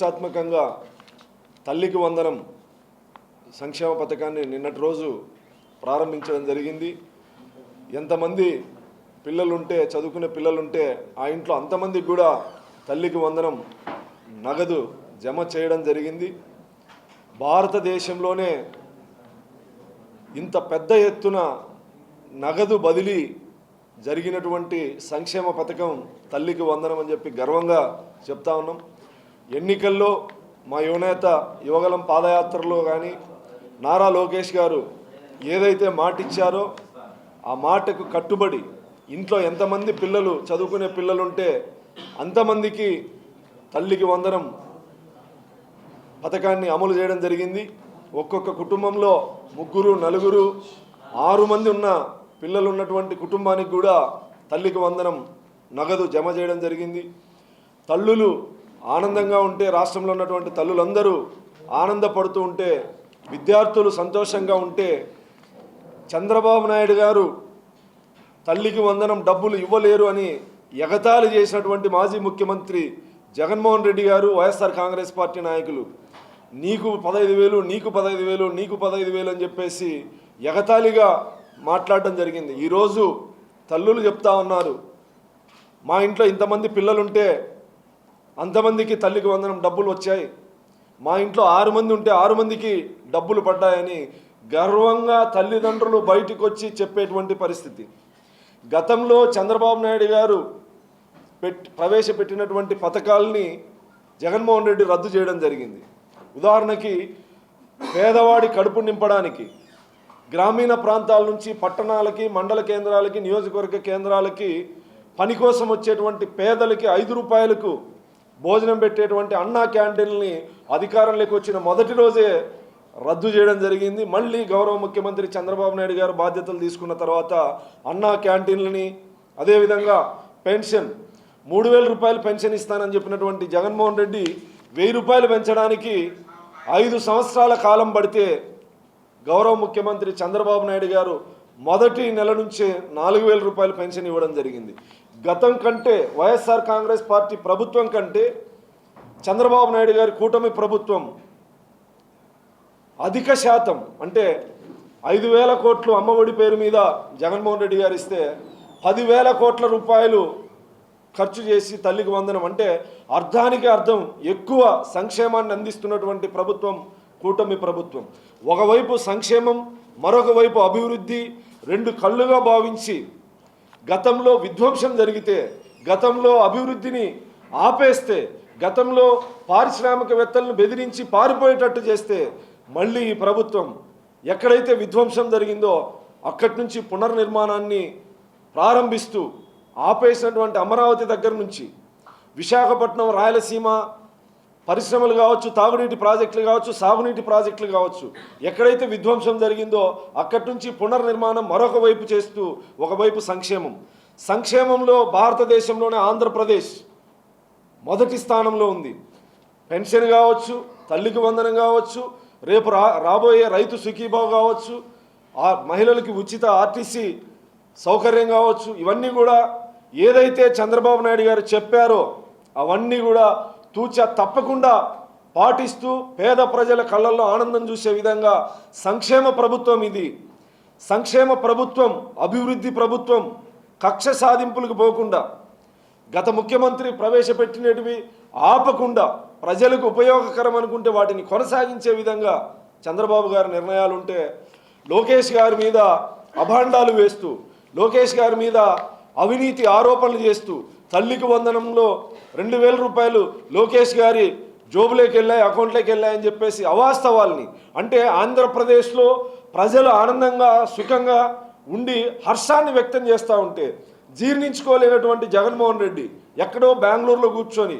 ప్రతిష్టాత్మకంగా తల్లికి వందనం సంక్షేమ పథకాన్ని నిన్నటి రోజు ప్రారంభించడం జరిగింది. ఎంతమంది పిల్లలుంటే చదువుకునే పిల్లలుంటే ఆ ఇంట్లో అంతమందికి కూడా తల్లికి వందనం నగదు జమ చేయడం జరిగింది. భారతదేశంలోనే ఇంత పెద్ద ఎత్తున నగదు బదిలీ జరిగినటువంటి సంక్షేమ పథకం తల్లికి వందనం అని చెప్పి గర్వంగా చెప్తా ఉన్నాం. ఎన్నికల్లో మా యువనేత యువగలం పాదయాత్రలో కానీ నారా లోకేష్ గారు ఏదైతే మాట ఇచ్చారో ఆ మాటకు కట్టుబడి ఇంట్లో ఎంతమంది పిల్లలు చదువుకునే పిల్లలుంటే అంతమందికి తల్లికి వందనం పథకాన్ని అమలు చేయడం జరిగింది. ఒక్కొక్క కుటుంబంలో ముగ్గురు నలుగురు ఆరు మంది ఉన్న పిల్లలు ఉన్నటువంటి కుటుంబానికి కూడా తల్లికి వందనం నగదు జమ చేయడం జరిగింది. తల్లులు ఆనందంగా ఉంటే రాష్ట్రంలో ఉన్నటువంటి తల్లులందరూ ఆనందపడుతూ ఉంటే విద్యార్థులు సంతోషంగా ఉంటే చంద్రబాబు నాయుడు గారు తల్లికి వందనం డబ్బులు ఇవ్వలేరు అని ఎగతాళి చేసినటువంటి మాజీ ముఖ్యమంత్రి జగన్మోహన్ రెడ్డి గారు వైఎస్ఆర్ కాంగ్రెస్ పార్టీ నాయకులు. నీకు పదహైదు వేలు నీకు పదహైదు వేలు నీకు పదహైదు వేలు అని చెప్పేసి ఎగతాళిగా మాట్లాడడం జరిగింది. ఈరోజు తల్లులు చెప్తా ఉన్నారు మా ఇంట్లో ఇంతమంది పిల్లలుంటే అంతమందికి తల్లికి వందనం డబ్బులు వచ్చాయి. మా ఇంట్లో ఆరు మంది ఉంటే ఆరు మందికి డబ్బులు పడ్డాయని గర్వంగా తల్లిదండ్రులు బయటకు వచ్చి చెప్పేటువంటి పరిస్థితి. గతంలో చంద్రబాబు నాయుడు గారు పెట్ ప్రవేశపెట్టినటువంటి పథకాలని జగన్మోహన్ రెడ్డి రద్దు చేయడం జరిగింది. ఉదాహరణకి పేదవాడి కడుపు నింపడానికి గ్రామీణ ప్రాంతాల నుంచి పట్టణాలకి మండల కేంద్రాలకి నియోజకవర్గ కేంద్రాలకి పని కోసం వచ్చేటువంటి పేదలకి ఐదు రూపాయలకు భోజనం పెట్టేటువంటి అన్నా క్యాంటీన్ని అధికారంలోకి వచ్చిన మొదటి రోజే రద్దు చేయడం జరిగింది. మళ్ళీ గౌరవ ముఖ్యమంత్రి చంద్రబాబు నాయుడు గారు బాధ్యతలు తీసుకున్న తర్వాత అన్నా క్యాంటీన్లని అదేవిధంగా పెన్షన్ మూడు వేల రూపాయలు పెన్షన్ ఇస్తానని చెప్పినటువంటి జగన్మోహన్ రెడ్డి వెయ్యి రూపాయలు పెంచడానికి ఐదు సంవత్సరాల కాలం పడితే గౌరవ ముఖ్యమంత్రి చంద్రబాబు నాయుడు గారు మొదటి నెల నుంచే నాలుగు వేల రూపాయలు పెన్షన్ ఇవ్వడం జరిగింది. గతం కంటే వైఎస్ఆర్ కాంగ్రెస్ పార్టీ ప్రభుత్వం కంటే చంద్రబాబు నాయుడు గారి కూటమి ప్రభుత్వం అధిక శాతం అంటే ఐదు వేల కోట్లు అమ్మఒడి పేరు మీద జగన్మోహన్ రెడ్డి గారు ఇస్తే పదివేల కోట్ల రూపాయలు ఖర్చు చేసి తల్లికి వందనం. అంటే అర్థానికి అర్థం ఎక్కువ సంక్షేమాన్ని అందిస్తున్నటువంటి ప్రభుత్వం కూటమి ప్రభుత్వం. ఒకవైపు సంక్షేమం మరొక వైపు అభివృద్ధి రెండు కళ్ళుగా భావించి గతంలో విధ్వంసం జరిగితే గతంలో అభివృద్ధిని ఆపేస్తే గతంలో పారిశ్రామికవేత్తలను బెదిరించి పారిపోయేటట్టు చేస్తే మళ్ళీ ఈ ప్రభుత్వం ఎక్కడైతే విధ్వంసం జరిగిందో అక్కడి నుంచి పునర్నిర్మాణాన్ని ప్రారంభిస్తూ ఆపేసినటువంటి అమరావతి దగ్గర నుంచి విశాఖపట్నం రాయలసీమ పరిశ్రమలు కావచ్చు తాగునీటి ప్రాజెక్టులు కావచ్చు సాగునీటి ప్రాజెక్టులు కావచ్చు. ఎక్కడైతే విధ్వంసం జరిగిందో అక్కడి నుంచి పునర్నిర్మాణం మరొక వైపు చేస్తూ ఒకవైపు సంక్షేమం. సంక్షేమంలో భారతదేశంలోనే ఆంధ్రప్రదేశ్ మొదటి స్థానంలో ఉంది. పెన్షన్ కావచ్చు తల్లికి వందనం కావచ్చు రేపు రా రాబోయే రైతు సుఖీభావ్ కావచ్చు ఆ మహిళలకి ఉచిత ఆర్టీసీ సౌకర్యం కావచ్చు ఇవన్నీ కూడా ఏదైతే చంద్రబాబు నాయుడు గారు చెప్పారో అవన్నీ కూడా తూచా తప్పకుండా పాటిస్తూ పేద ప్రజల కళ్ళల్లో ఆనందం చూసే విధంగా సంక్షేమ ప్రభుత్వం ఇది. సంక్షేమ ప్రభుత్వం అభివృద్ధి ప్రభుత్వం కక్ష సాధింపులకు పోకుండా గత ముఖ్యమంత్రి ప్రవేశపెట్టినటివి ఆపకుండా ప్రజలకు ఉపయోగకరం అనుకుంటే వాటిని కొనసాగించే విధంగా చంద్రబాబు గారి నిర్ణయాలు ఉంటే లోకేష్ గారి మీద అభాండాలు వేస్తూ లోకేష్ గారి మీద అవినీతి ఆరోపణలు చేస్తూ తల్లికి వందనంలో రెండు వేల రూపాయలు లోకేష్ గారి జోబులోకి వెళ్ళాయి అకౌంట్లోకి వెళ్ళాయని చెప్పేసి అవాస్తవాల్ని. అంటే ఆంధ్రప్రదేశ్లో ప్రజలు ఆనందంగా సుఖంగా ఉండి హర్షాన్ని వ్యక్తం చేస్తూ ఉంటే జీర్ణించుకోలేనటువంటి జగన్మోహన్ రెడ్డి ఎక్కడో బెంగళూరులో కూర్చొని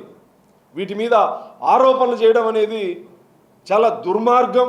వీటి మీద ఆరోపణలు చేయడం అనేది చాలా దుర్మార్గం.